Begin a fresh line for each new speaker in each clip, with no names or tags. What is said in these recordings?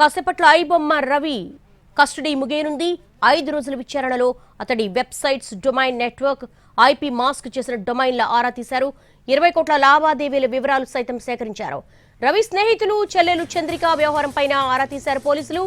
కాసేపట్లో ఐబొమ్మ రవి కస్టడీ ముగియనుంది. ఐదు రోజుల విచారణలో అతడి websites domain network IP mask చేసిన డొమైన్ల ఆరా తీశారు. ఇరవై కోట్ల లావాదేవీల వివరాలు సైతం సేకరించారు. రవి స్నేహితులు చెల్లెలు చంద్రిక వ్యవహారం పైన ఆరా తీశారు పోలీసులు.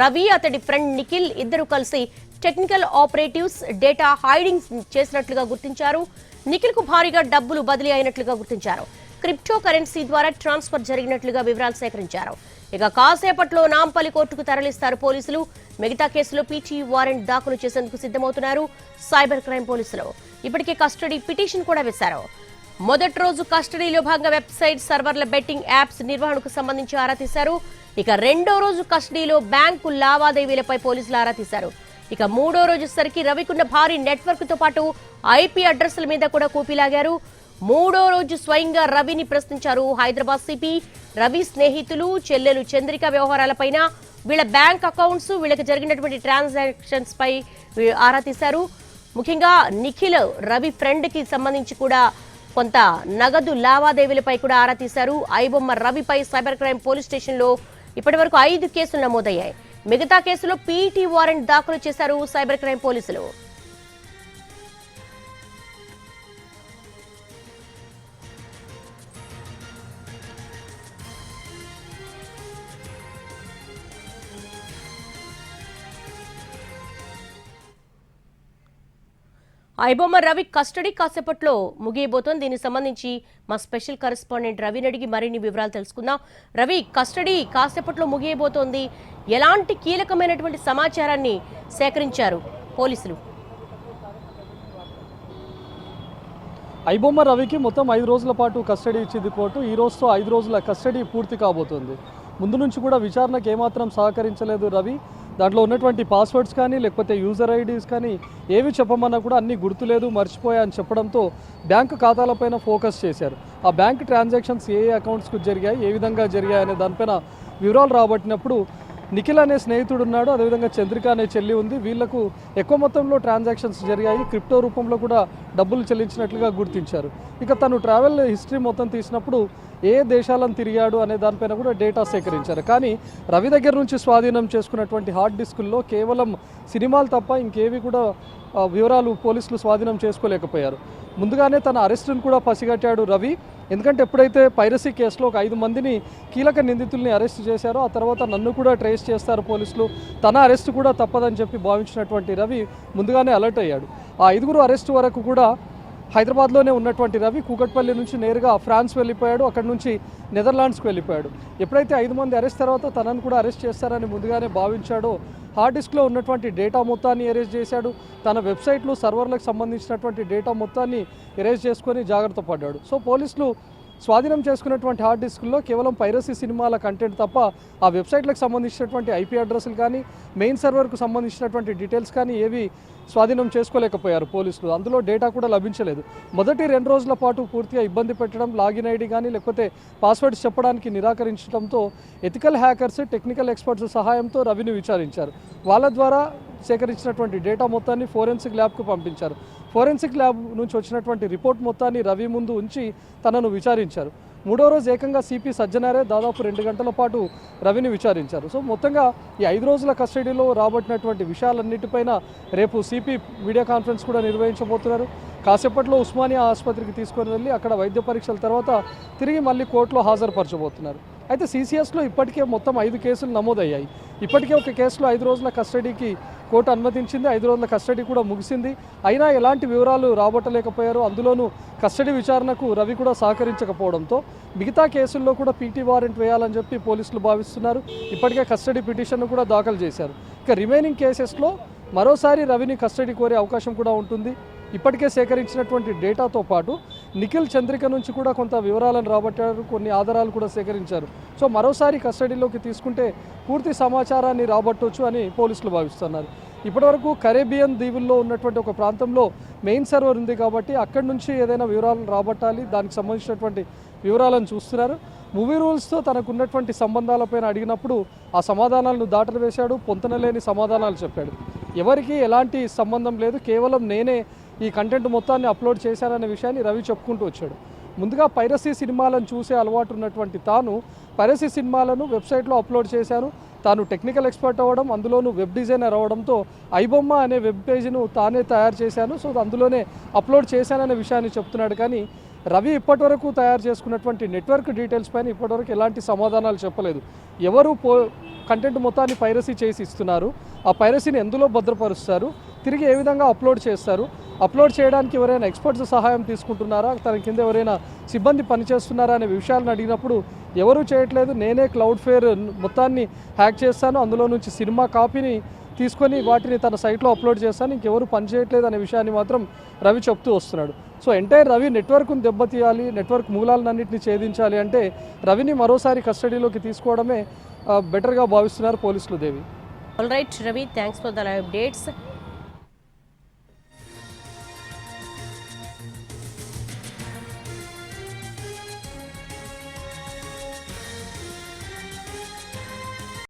రవి అతడి ఫ్రెండ్ నిఖిల్ ఇద్దరు కలిసి టెక్నికల్ ఆపరేటివ్స్ డేటా హైడింగ్ చేసినట్లుగా గుర్తించారు. నిఖిల్కు భారీగా డబ్బులు బదిలీ అయినట్లుగా గుర్తించారు. క్రిప్టో కరెన్సీ ద్వారా ట్రాన్స్ఫర్ జరిగినట్లుగా వివరాలు సేకరించారు. ఇక కాసేపట్లో నాంపల్లి కోర్టుకు తరలిస్తారు పోలీసులు. మిగతా కేసులో పీటీ వారెంట్ దాఖలు చేసేందుకు సిద్ధమవుతున్నారు సైబర్ క్రైమ్ పోలీసులు. ఇప్పటికే కస్టడీ పిటిషన్ కూడా వేశారు. మొదటి రోజు కస్టడీలో భాగంగా వెబ్సైట్ సర్వర్ల బెట్టింగ్ యాప్స్ నిర్వహణకు సంబంధించి ఆరా తీశారు. ఇక రెండో రోజు కస్టడీలో బ్యాంకు లావాదేవీలపై పోలీసులు ఆరా తీశారు. ఇక మూడో రోజు సరికి రవికున్న భారీ నెట్వర్క్తో పాటు ఐపీ అడ్రస్ల మీద కూడా కూపిలాగారు మూడో రోజు స్వయంగా రవిని ప్రశ్నించారు హైదరాబాద్ సిపి రవి స్నేహితులు చెల్లెలు చంద్రిక వ్యవహారాలపైన వీళ్ళ బ్యాంక్ అకౌంట్స్ వీళ్ళకి జరిగినటువంటి ట్రాన్సాక్షన్స్ పై ఆరా తీశారు. ముఖ్యంగా నిఖిల్ రవి ఫ్రెండ్కి సంబంధించి కూడా కొంత నగదు లావాదేవీలపై కూడా ఆరా తీశారు. ఐబొమ్మ రవిపై సైబర్ క్రైమ్ పోలీస్ స్టేషన్లో ఇప్పటి వరకు ఐదు కేసులు నమోదయ్యాయి. మిగతా కేసులో పీటీ వారెంట్ దాఖలు చేశారు సైబర్ క్రైమ్ పోలీసులు. ఐబొమ్మ రవి కస్టడీ కాసేపట్లో ముగియబోతోంది. దీనికి సంబంధించి మా స్పెషల్ కరెస్పాండెంట్ రవిని అడిగి మరిన్ని వివరాలు తెలుసుకుందాం. రవి కస్టడీ కాసేపట్లో ముగియబోతోంది. ఎలాంటి కీలకమైనటువంటి సమాచారాన్ని సేకరించారు పోలీసులు?
ఐబొమ్మ రవికి మొత్తం ఐదు రోజుల పాటు కస్టడీ ఇచ్చింది కోర్టు ఈ రోజుతో ఐదు రోజుల కస్టడీ పూర్తి కాబోతోంది. ముందు నుంచి కూడా విచారణకు ఏమాత్రం సహకరించలేదు రవి. దాంట్లో ఉన్నటువంటి పాస్వర్డ్స్ కానీ లేకపోతే యూజర్ ఐడీస్ కానీ ఏవి చెప్పమన్నా కూడా అన్నీ గుర్తులేదు మర్చిపోయా అని చెప్పడంతో బ్యాంకు ఖాతాలపైన ఫోకస్ చేశారు. ఆ బ్యాంక్ ట్రాన్సాక్షన్స్ ఏ ఏ అకౌంట్స్కు జరిగాయి ఏ విధంగా జరిగాయి అనే దానిపైన వివరాలు రాబట్టినప్పుడు నిఖిల్ అనే స్నేహితుడు ఉన్నాడు అదేవిధంగా చంద్రిక అనే చెల్లి ఉంది. వీళ్ళకు ఎక్కువ మొత్తంలో ట్రాన్సాక్షన్స్ జరిగాయి. క్రిప్టో రూపంలో కూడా డబ్బులు చెల్లించినట్లుగా గుర్తించారు. ఇక తను ట్రావెల్ హిస్టరీ మొత్తం తీసినప్పుడు ఏ దేశాలను తిరిగాడు అనే దానిపైన కూడా డేటా సేకరించారు. కానీ రవి దగ్గర నుంచి స్వాధీనం చేసుకున్నటువంటి హార్డ్ డిస్కుల్లో కేవలం సినిమాలు తప్ప ఇంకేవి కూడా వివరాలు పోలీసులు స్వాధీనం చేసుకోలేకపోయారు. ముందుగానే తన అరెస్టును కూడా పసిగట్టాడు రవి. ఎందుకంటే ఎప్పుడైతే పైరసీ కేసులో ఒక ఐదు మందిని కీలక నిందితుల్ని అరెస్ట్ చేశారో ఆ తర్వాత నన్ను కూడా ట్రేస్ చేస్తారు పోలీసులు. తన అరెస్ట్ కూడా తప్పదని చెప్పి భావించినటువంటి రవి ముందుగానే అలర్ట్ అయ్యాడు. ఆ ఐదుగురు అరెస్ట్ వరకు కూడా హైదరాబాద్లోనే ఉన్నటువంటి రవి కూకట్పల్లి నుంచి నేరుగా ఫ్రాన్స్ వెళ్ళిపోయాడు. అక్కడి నుంచి నెదర్లాండ్స్కి వెళ్ళిపోయాడు. ఎప్పుడైతే ఐదు మంది అరెస్ట్ తర్వాత తనను కూడా అరెస్ట్ చేస్తారని ముందుగానే భావించాడో హార్డ్ డిస్క్లో ఉన్నటువంటి డేటా మొత్తాన్ని ఎరేజ్ చేశాడు. తన వెబ్సైట్లు సర్వర్లకు సంబంధించినటువంటి డేటా మొత్తాన్ని ఎరేజ్ చేసుకొని జాగ్రత్త పడ్డాడు. సో పోలీసులు స్వాధీనం చేసుకున్నటువంటి హార్డ్ డిస్క్లో కేవలం పైరసీ సినిమాల కంటెంట్ తప్ప ఆ వెబ్సైట్లకు సంబంధించినటువంటి ఐపీ అడ్రస్లు కానీ మెయిన్ సర్వర్కు సంబంధించినటువంటి డీటెయిల్స్ కానీ ఏవి స్వాధీనం చేసుకోలేకపోయారు పోలీసులు. అందులో డేటా కూడా లభించలేదు. మొదటి రెండు రోజుల పాటు పూర్తిగా ఇబ్బంది పెట్టడం లాగిన్ ఐడి కానీ లేకపోతే పాస్వర్డ్స్ చెప్పడానికి నిరాకరించడంతో ఎథికల్ హ్యాకర్స్ టెక్నికల్ ఎక్స్పర్ట్స్ సహాయంతో రవిని విచారించారు. వాళ్ళ ద్వారా సేకరించినటువంటి డేటా మొత్తాన్ని ఫోరెన్సిక్ ల్యాబ్కు పంపించారు. ఫోరెన్సిక్ ల్యాబ్ నుంచి వచ్చినటువంటి రిపోర్ట్ మొత్తాన్ని రవి ముందు ఉంచి తనను విచారించారు. మూడో రోజు ఏకంగా సిపి సజ్జనారే దాదాపు రెండు గంటల పాటు రవిని విచారించారు. సో మొత్తంగా ఈ ఐదు రోజుల కస్టడీలో రాబట్టినటువంటి విషయాలన్నిటిపైన రేపు సిపి వీడియో కాన్ఫరెన్స్ కూడా నిర్వహించబోతున్నారు. కాసేపట్లో ఉస్మానియా ఆసుపత్రికి తీసుకొని వెళ్ళి అక్కడ వైద్య పరీక్షల తర్వాత తిరిగి మళ్ళీ కోర్టులో హాజరుపరచబోతున్నారు. అయితే సీసీఎస్లో ఇప్పటికే మొత్తం ఐదు కేసులు నమోదయ్యాయి. ఇప్పటికే ఒక కేసులో ఐదు రోజుల కస్టడీకి కోర్టు అనుమతించింది ఐదు రోజుల కస్టడీ కూడా ముగిసింది. అయినా ఎలాంటి వివరాలు రాబట్టలేకపోయారు అందులోనూ కస్టడీ విచారణకు రవి కూడా సహకరించకపోవడంతో మిగతా కేసుల్లో కూడా పీటీ వారెంట్ వేయాలని చెప్పి పోలీసులు భావిస్తున్నారు. ఇప్పటికే కస్టడీ పిటిషన్ కూడా దాఖలు చేశారు. ఇక రిమైనింగ్ కేసెస్లో మరోసారి రవిని కస్టడీ కోరే అవకాశం కూడా ఉంటుంది. ఇప్పటికే సేకరించినటువంటి డేటాతో పాటు నిఖిల్ చంద్రిక నుంచి కూడా కొంత వివరాలను రాబట్టారు కొన్ని ఆధారాలు కూడా సేకరించారు. సో మరోసారి కస్టడీలోకి తీసుకుంటే పూర్తి సమాచారాన్ని రాబట్టవచ్చు అని పోలీసులు భావిస్తున్నారు. ఇప్పటివరకు కరేబియన్ దీవుల్లో ఉన్నటువంటి ఒక ప్రాంతంలో మెయిన్ సర్వర్ ఉంది కాబట్టి అక్కడి నుంచి ఏదైనా వివరాలను రాబట్టాలి దానికి సంబంధించినటువంటి వివరాలను చూస్తున్నారు. మూవీ రూల్స్తో తనకు ఉన్నటువంటి సంబంధాలపైన అడిగినప్పుడు ఆ సమాధానాలను దాటలు వేశాడు పొంతనలేని సమాధానాలు చెప్పాడు. ఎవరికి ఎలాంటి సంబంధం లేదు కేవలం నేనే ఈ కంటెంట్ మొత్తాన్ని అప్లోడ్ చేశాననే విషయాన్ని రవి చెప్పుకుంటూ వచ్చాడు. ముందుగా పైరసీ సినిమాలను చూసే అలవాటు ఉన్నటువంటి తాను పైరసీ సినిమాలను వెబ్సైట్లో అప్లోడ్ చేశాను. తాను టెక్నికల్ ఎక్స్పర్ట్ అవ్వడం అందులోనూ వెబ్ డిజైనర్ అవ్వడంతో ఐబొమ్మ అనే వెబ్ పేజ్ను తానే తయారు చేశాను. సో అందులోనే అప్లోడ్ చేశాననే విషయాన్ని చెప్తున్నాడు. కానీ రవి ఇప్పటివరకు తయారు చేసుకున్నటువంటి నెట్వర్క్ డీటెయిల్స్ పైన ఇప్పటివరకు ఎలాంటి సమాధానాలు చెప్పలేదు. ఎవరు పో కంటెంట్ మొత్తాన్ని పైరసీ చేసి ఇస్తున్నారు? ఆ పైరసీని ఎందులో భద్రపరుస్తారు? తిరిగి ఏ విధంగా అప్లోడ్ చేస్తారు? అప్లోడ్ చేయడానికి ఎవరైనా ఎక్స్పర్ట్స్ సహాయం తీసుకుంటున్నారా? తన కింద ఎవరైనా సిబ్బంది పనిచేస్తున్నారా అనే విషయాలను అడిగినప్పుడు ఎవరూ చేయట్లేదు నేనే క్లౌడ్ ఫేర్ మొత్తాన్ని హ్యాక్ చేస్తాను అందులో నుంచి సినిమా కాపీని తీసుకొని వాటిని తన సైట్లో అప్లోడ్ చేస్తాను ఇంకెవరు పని చేయట్లేదు అనే విషయాన్ని మాత్రం రవి చెప్తూ వస్తున్నాడు. సో ఎంటైర్ రవి నెట్వర్క్ను దెబ్బతీయాలి నెట్వర్క్ మూలాలన్నింటినీ ఛేదించాలి అంటే రవిని మరోసారి కస్టడీలోకి తీసుకోవడమే బెటర్గా భావిస్తున్నారు పోలీసులు Devi.
All right Ravi thanks for the updates